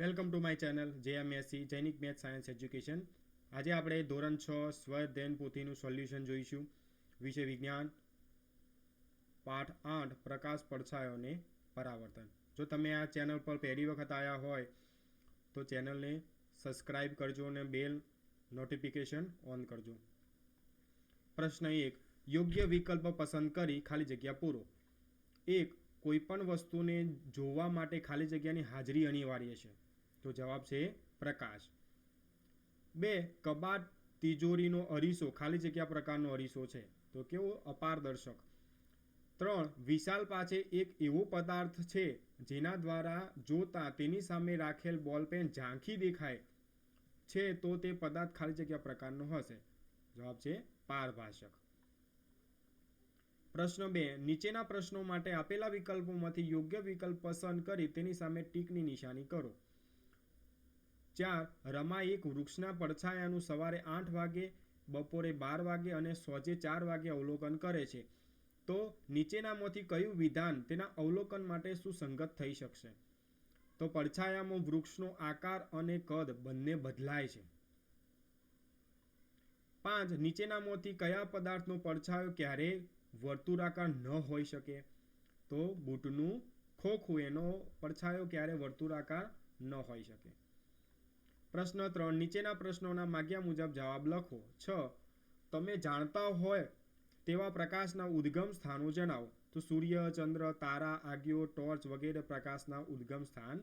Welcome to my channel JMSC Jainik math science education. આજે આપણે ધોરણ છ સ્વધ્યન પોથીનું સોલ્યુશન જોઈશું. વિષય વિજ્ઞાન, પાઠ આઠ, પ્રકાશ પડછાયોને પરાવર્તન. જો તમે આ ચેનલ પર પહેલી વખત આવ્યા હોય, તો ચેનલને સબસ્ક્રાઇબ કરજો અને બેલ નોટિફિકેશન ઓન કરજો. પ્રશ્ન એક, યોગ્ય વિકલ્પ પસંદ કરી ખાલી જગ્યા પૂરો. એક કોઈપણ વસ્તુને જોવા માટે ખાલી જગ્યાની હાજરી અનિવાર્ય છે. તો જવાબ છે પ્રકાશ. બે, કબાટ તિજોરીનો અરીસો, ખાલી જગ્યા પ્રકારનો અરીસો છે. તો કેવો? અપારદર્શક. ત્રણ, વિશાલ પાસે એક એવો પદાર્થ છે જેના દ્વારા જોતા તેની સામે રાખેલ બોલપેન ઝાંખી દેખાય. છે તો તે પદાર્થ ખાલી જગ્યા પ્રકારનો હશે. જવાબ છે પારભાષક. પ્રશ્ન બે, નીચેના પ્રશ્નો માટે આપેલા વિકલ્પોમાંથી યોગ્ય વિકલ્પ પસંદ કરી તેની સામે ટીકની નિશાની કરો. ચાર રમા એક વૃક્ષના પડછાયાનું સવારે આઠ વાગે, બપોરે બાર વાગે અને સોજે ચાર વાગે અવલોકન કરે છે. તો નીચેનામાંથી કયું વિધાન તેના અવલોકન માટે સુસંગત થઈ શકશે? તો પડછાયામાં વૃક્ષનો આકાર અને કદ બંને બદલાય છે. પાંચ, નીચેનામાંથી કયા પદાર્થનો પડછાયો ક્યારેય વર્તુળાકાર ન હોઈ શકે? તો બૂટનું ખોખું એનો પડછાયો ક્યારે વર્તુળાકાર ન હોઈ શકે? પ્રશ્ન ત્રણ, નીચેના પ્રશ્નોના માગ્યા મુજબ જવાબ લખો. છ, તમે જાણતા હોય તેવા પ્રકાશના ઉદ્ગમ સ્થાનો જણાવો. તો સૂર્ય, ચંદ્ર, તારા, આગિયો, ટોર્ચ વગેરે પ્રકાશના ઉદ્ગમ સ્થાન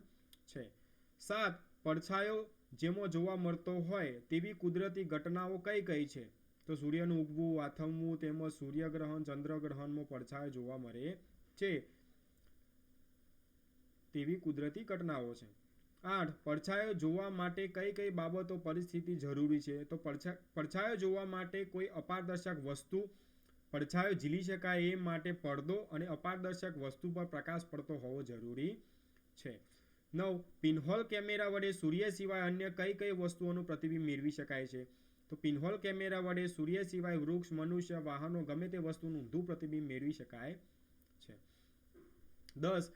છે. સાત, પડછાયો જેમાં જોવા મળતો હોય તેવી કુદરતી ઘટનાઓ કઈ કઈ છે? તો સૂર્યનું ઉગવું, આથમવું તેમજ સૂર્યગ્રહણ, ચંદ્રગ્રહણમાં પડછાયો જોવા મળે છે તેવી કુદરતી ઘટનાઓ છે. આઠ પડછાયો જોવા માટે કઈ કઈ બાબતો પરિસ્થિતિ જરૂરી છે? તો પડછાયો જોવા માટે કોઈ અપારદર્શક વસ્તુ, પડછાયો ઝીલી શકાય એ માટે પડદો અને અપારદર્શક વસ્તુ પર પ્રકાશ પડતો હોવો જરૂરી છે. નવ, પિનહોલ કેમેરા વડે સૂર્ય સિવાય અન્ય કઈ કઈ વસ્તુઓનું પ્રતિબિંબ મેળવી શકાય છે? તો પિનહોલ કેમેરા વડે સૂર્ય સિવાય વૃક્ષ, મનુષ્ય, વાહનો ગમે તે વસ્તુનું ઊંધું પ્રતિબિંબ મેળવી શકાય છે. દસ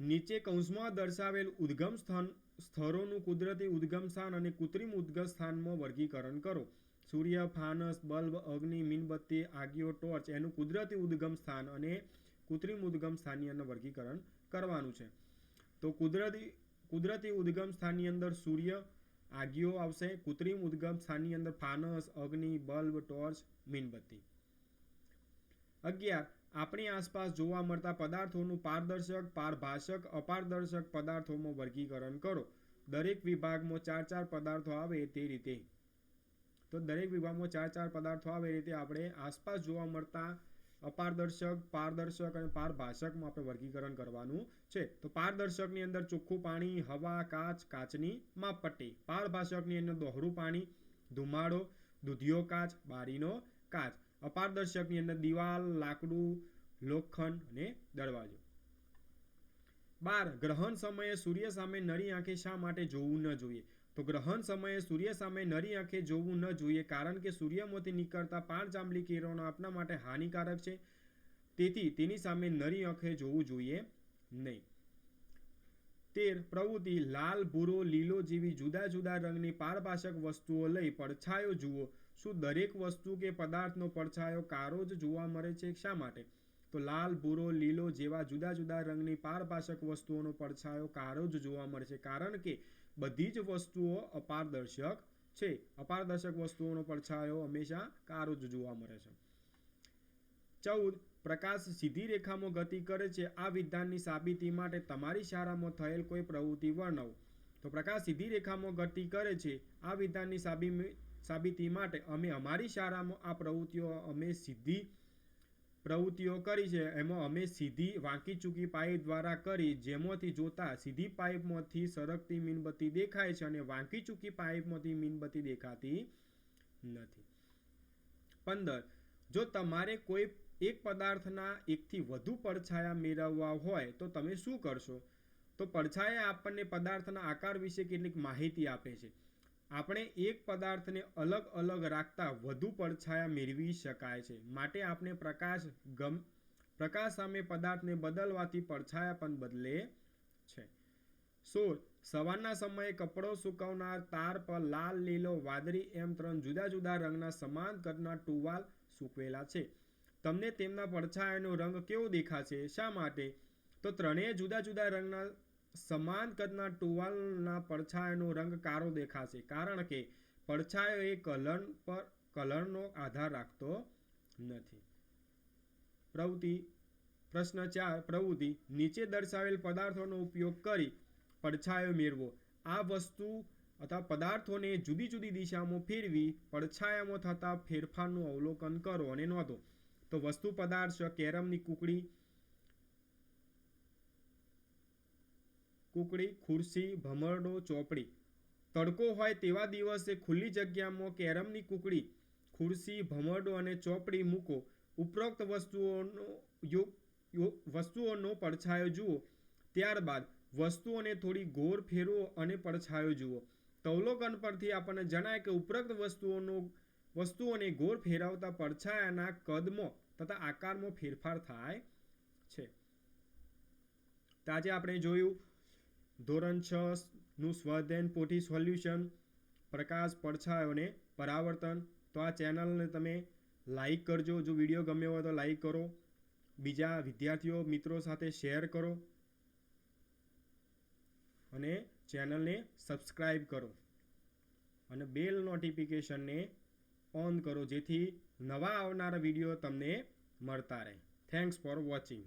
નીચે કૌંસમાં દર્શાવેલ ઉદ્ગમ સ્થાન સ્થળોનું કુદરતી ઉદ્ગમ સ્થાન અને કૃત્રિમ ઉદ્ગમ સ્થાનમાં વર્ગીકરણ કરો. સૂર્ય, ફાનસ, બલ્બ, અગ્નિ, મીણબત્તી આગિયો ટોર્ચ એનું કુદરતી ઉદ્ગમ સ્થાન અને કૃત્રિમ ઉદ્ગમ સ્થાનની અંદર વર્ગીકરણ કરવાનું છે. તો કુદરતી કુદરતી ઉદ્ગમ સ્થાનની અંદર સૂર્ય આગિયો આવશે. કૃત્રિમ ઉદ્ગમ સ્થાનની અંદર ફાનસ, અગ્નિ, બલ્બ, ટોર્ચ, મીણબત્તી. અગિયાર આપણી આસપાસ જોવા મળતા પદાર્થોનું પારદર્શક, પારભાષક, અપારદર્શક પદાર્થોમાં વર્ગીકરણ કરો. દરેક વિભાગમાં ચાર ચાર પદાર્થો આવે તે રીતે. તો દરેક વિભાગમાં ચાર ચાર પદાર્થો આવે એ રીતે આપણે આસપાસ જોવા મળતા અપારદર્શક, પારદર્શક અને પારભાષકમાં આપણે વર્ગીકરણ કરવાનું છે. તો પારદર્શકની અંદર ચોખ્ખું પાણી, હવા, કાચ, કાચની માપપટ્ટી. પારભાષકની અંદર દોહરું પાણી, ધુમાડો, દૂધિયો કાચ, બારીનો કાચ. અપારદર્શકની અંદર દિવાલ, લાકડું, લોખંડ અને દરવાજો. બાર, ગ્રહણ સમયે સૂર્ય સામે નરી આંખે શા માટે જોવું ન જોઈએ? તો ગ્રહણ સમયે સૂર્ય સામે નરી આંખે જોવું ન જોઈએ કારણ કે સૂર્યમાંથી નીકળતા પાંચ જાંબલી કિરણો આપણા માટે હાનિકારક છે. તેથી તેની સામે નરી આંખે જોવું જોઈએ નહીં. તેર પ્રવૃત્તિ લાલ, ભૂરો, લીલો જેવી જુદા જુદા રંગની પારભાષક વસ્તુઓ લઈ પડછાયો જુઓ. શું દરેક વસ્તુ કે પદાર્થનો પડછાયો કારો જ જોવા મળે છે? શા માટે? તો લાલ, ભૂરો, લીલો જેવા જુદા જુદા રંગની પારભાષક વસ્તુઓનો પડછાયો કારો જ જોવા મળે છે. કારણ કે બધી જ વસ્તુઓ અપારદર્શક છે. અપારદર્શક વસ્તુઓનો પડછાયો હંમેશા કારો જ જોવા મળે છે. ચૌદ પ્રકાશ સીધી રેખામાં ગતિ કરે છે, આ વિધાનની સાબિતી માટે તમારી શાળામાં થયેલ કોઈ પ્રવૃત્તિ વર્ણવો. તો પ્રકાશ સીધી રેખામાં ગતિ કરે છે, આ વિધાનની સાબિ સાબિતી માટે અમે અમારી શાળામાં આ પ્રવૃત્તિઓ, અમે સીધી પ્રવૃત્તિઓ કરી છે, એમાં અમે સીધી વાંકી ચૂકી પાઇપ દ્વારા કરી, જેમાંથી જોતા સીધી પાઇપમાંથી સરકતી મીણબત્તી દેખાય છે અને વાંકી ચૂકી પાઇપમાંથી મીણબત્તી દેખાતી નથી. પંદર, જો તમારે કોઈ એક પદાર્થના એકથી વધુ પડછાયા મેળવવા હોય તો તમે શું કરશો? તો પડછાયા આપણને પદાર્થના આકાર વિશે કેટલીક માહિતી આપે છે. આપણે એક પદાર્થને અલગ અલગ રાખતા વધુ પડછાયા મેળવી શકાય છે. માટે આપણે પ્રકાશ, ગમ, પ્રકાશ સામે પદાર્થને બદલવાથી પડછાયા પણ બદલે છે. સોળ. સવારના સમયે કપડો સુકવનાર તાર પર લાલ, લીલો, વાદળી એમ ત્રણ જુદા જુદા રંગના સમાન કદના ટુવાલ સૂકવેલા છે. તમને તેમના પડછાયાનો રંગ કેવો દેખાશે? શા માટે? તો ત્રણેય જુદા જુદા રંગના સમાન કદના ટુવાલના પડછાયાનો રંગ કાળો દેખાશે. કારણ કે પડછાયો એ કલર પર, કલરનો આધાર રાખતો નથી. પ્રવૃત્તિ, પ્રશ્ન ચાર, પ્રવૃત્તિ. નીચે દર્શાવેલ પદાર્થોનો ઉપયોગ કરી પડછાયો મેળવો. આ વસ્તુ અથવા પદાર્થોને જુદી જુદી દિશામાં ફેરવી પડછાયામાં થતા ફેરફારનું અવલોકન કરો અને નોંધો. તો વસ્તુ પદાર્થ કેરમની કુકડી કુકડી, ખુરશી, ભમરડો, ચોપડી. તડકો હોય તેવા દિવસે ખુલ્લી જગ્યામાં કેરમની કુકડી, ખુરશી, ભમરડો અને ચોપડી મૂકો. ઉપરોક્ત વસ્તુઓનો વસ્તુઓનો પડછાયો જુઓ. ત્યારબાદ વસ્તુઓને થોડી ગોળ ફેરવો અને પડછાયો જુઓ. તવલોકન પરથી આપણને જણાય કે ઉપરોક્ત વસ્તુઓનો વસ્તુઓને ગોળ ફેરવતા પડછાયાના કદમાં તથા આકારમાં ફેરફાર થાય છે. તાજે આપણે જોયું ધોરણ છ નું સ્વાધ્યાયન પોથી સોલ્યુશન, પ્રકાશ પડછાયો અને પરાવર્તન. તો આ ચેનલને તમે લાઈક કરજો. જો વીડિયો ગમ્યો હોય તો લાઈક કરો. બીજા વિદ્યાર્થીઓ, મિત્રો સાથે શેર કરો. અને ચેનલને સબસ્ક્રાઈબ કરો. અને બેલ નોટિફિકેશનને ઓન કરો જેથી નવા આવનારા વીડિયો તમને મળતા રહે. Thanks for watching